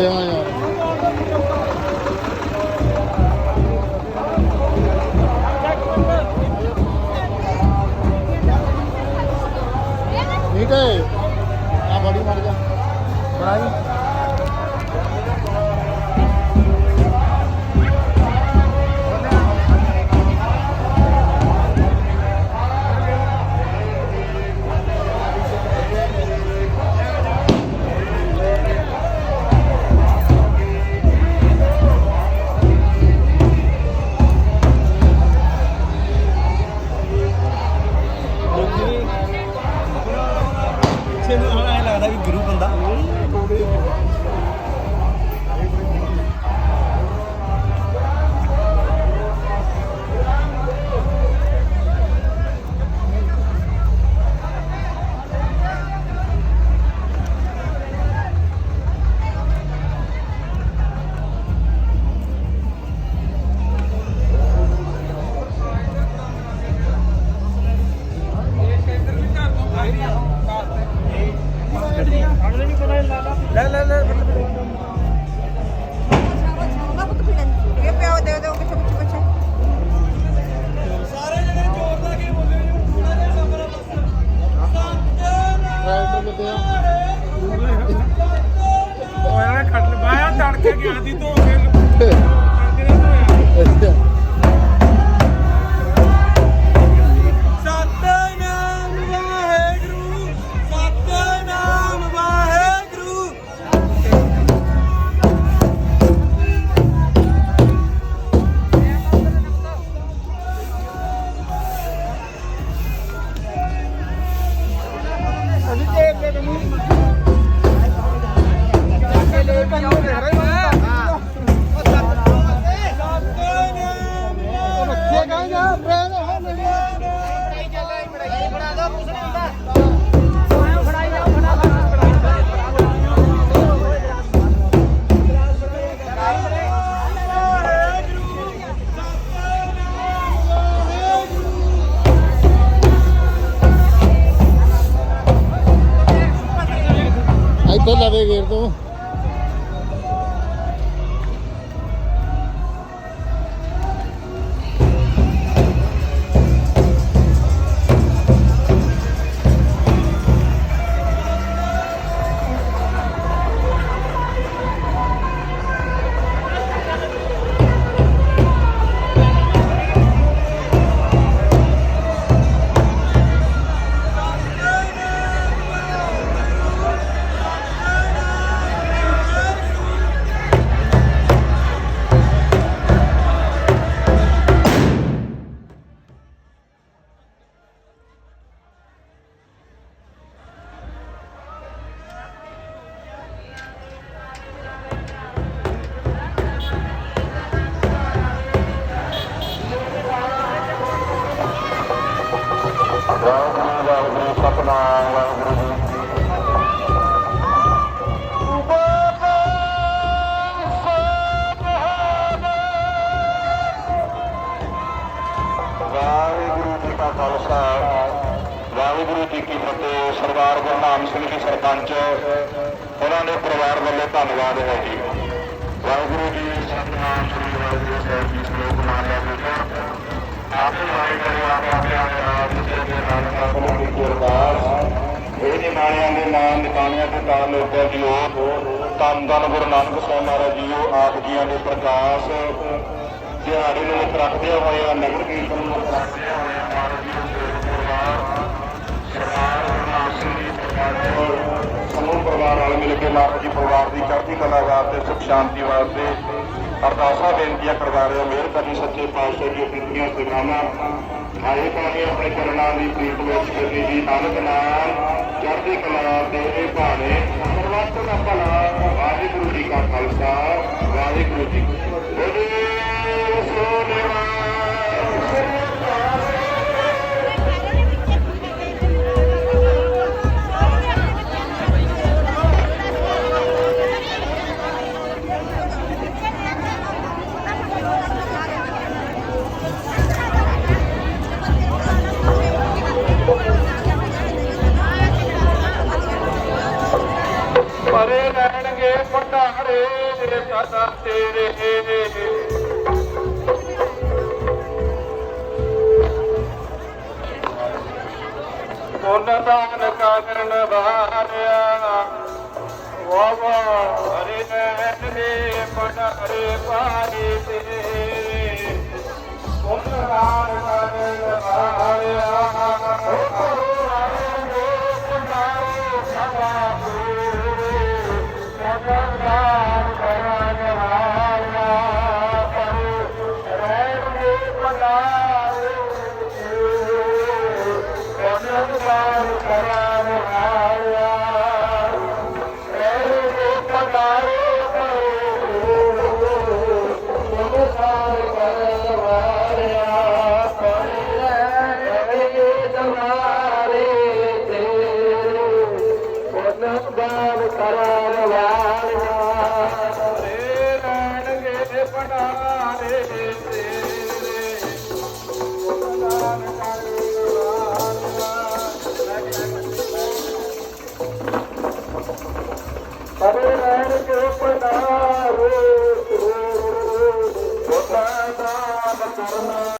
ठीक है बड़ी मर जा भाई ਲੱਗਦਾ ਵੀ ਗੁਰੂ ਬੰਦਾ। ਬਾਇਆ ਤੜ ਕੇ ਗਿਆ ਦੀ ਧੋ ਕੇ ਤੜਕੇ ਦੇ ਧੋਇਆ। ਅੱਛਾ ਸਤਨਾਮ ਵਾਹਿਗੁਰੂ ਸਤਨਾਮ ਵਾਹਿਗੁਰੂ। ਅਸੀਂ ਤੇ ਦੇ ਦੇ ਮੂੰਹ ਰੱਖਿਆ Chicago ਜੀ ਕੀ ਫਤਿਹ ਸਰਦਾਰ ਗੁਰਨਾਮ ਸਿੰਘ ਜੀ ਸਰਪੰਚ ਉਹਨਾਂ ਦੇ ਪਰਿਵਾਰ ਵੱਲੋਂ ਧੰਨਵਾਦ ਹੈ ਜੀ ਵਾਹਿਗੁਰੂ ਜੀ ਸਤਨਾਮ ਸ੍ਰੀ ਵਾਹਿਗੁਰੂ ਸਾਹਿਬ ਜੀ ਸ਼ਲੋਕ ਨਾਮ ਲੈ ਆਪੇ ਵਾਹਿ ਕਰੇ ਆਪੇ ਆਪ ਜਿਸੇ ਦੇ ਨਾਨਕਾ ਕੋਲੋਂ ਦੀ ਅਰਦਾਸ ਇਹ ਨਿਮਾਣਿਆਂ ਦੇ ਨਾਮ ਨਿਕਾਣਿਆਂ ਦੇ ਤਾਰ ਲੋਕਾਂ ਦੀ ਉਹ ਤਨ ਤਨ ਗੁਰੂ ਨਾਨਕ ਸਾਹਿਬ ਮਹਾਰਾਜ ਜੀ ਉਹ ਆਪ ਜੀਆਂ ਦੇ ਪ੍ਰਕਾਸ਼ ਦਿਹਾੜੇ ਨੂੰ ਮੁੱਖ ਰੱਖਦੇ ਹੋਏ ਨਗਰ ਕੀਰਤਨ ਨੂੰ ਰੱਖਦੇ ਹੋਏ ਕਲਾ ਵਾਸਤੇ ਸੁਖ, ਸ਼ਾਂਤੀ ਵਾਸਤੇ ਅਰਦਾਸਾਂ ਬੇਨਤੀਆਂ ਕਰਵਾ ਰਹੇ ਹੋ। ਮਿਹਰ ਕਰਨੀ ਸੱਚੇ ਪਾਤਸ਼ਾਹ ਜੀ ਆਪਣੀਆਂ ਸੇਵਾਵਾਂ। ਆਏ ਪਾਣੀ ਆਪਣੇ ਚਰਨਾਂ ਦੀ ਪ੍ਰੀਤ ਵਿੱਚ ਕਰਨੀ ਜੀ। ਨਾਨਕ ਨਾਮ ਚੜ੍ਹਦੀ ਕਲਾ ਦੇ ਭਾਣੇ। ਸਰਵਤ ਦਾ ਭਲਾ। ਵਾਹਿਗੁਰੂ ਜੀ ਕਾ ਖਾਲਸਾ। ਵਾਹਿਗੁਰੂ ਜੀ ਕੀ ਪਰੇ ਰਹਿਣਗੇ ਭੰਡਾਰੇ ਸਦਾ ਤੇਰੇ। ਪੁੰਨ ਦਾਨ ਕਰਨ ਵਾਰਿਆ। ਵਾਵਾ ਹਰੇ ਨੈਣ ਨੇ ਪਟਰੇ ਪਾਣੀ ਤੇਰੇ ਹਰੇ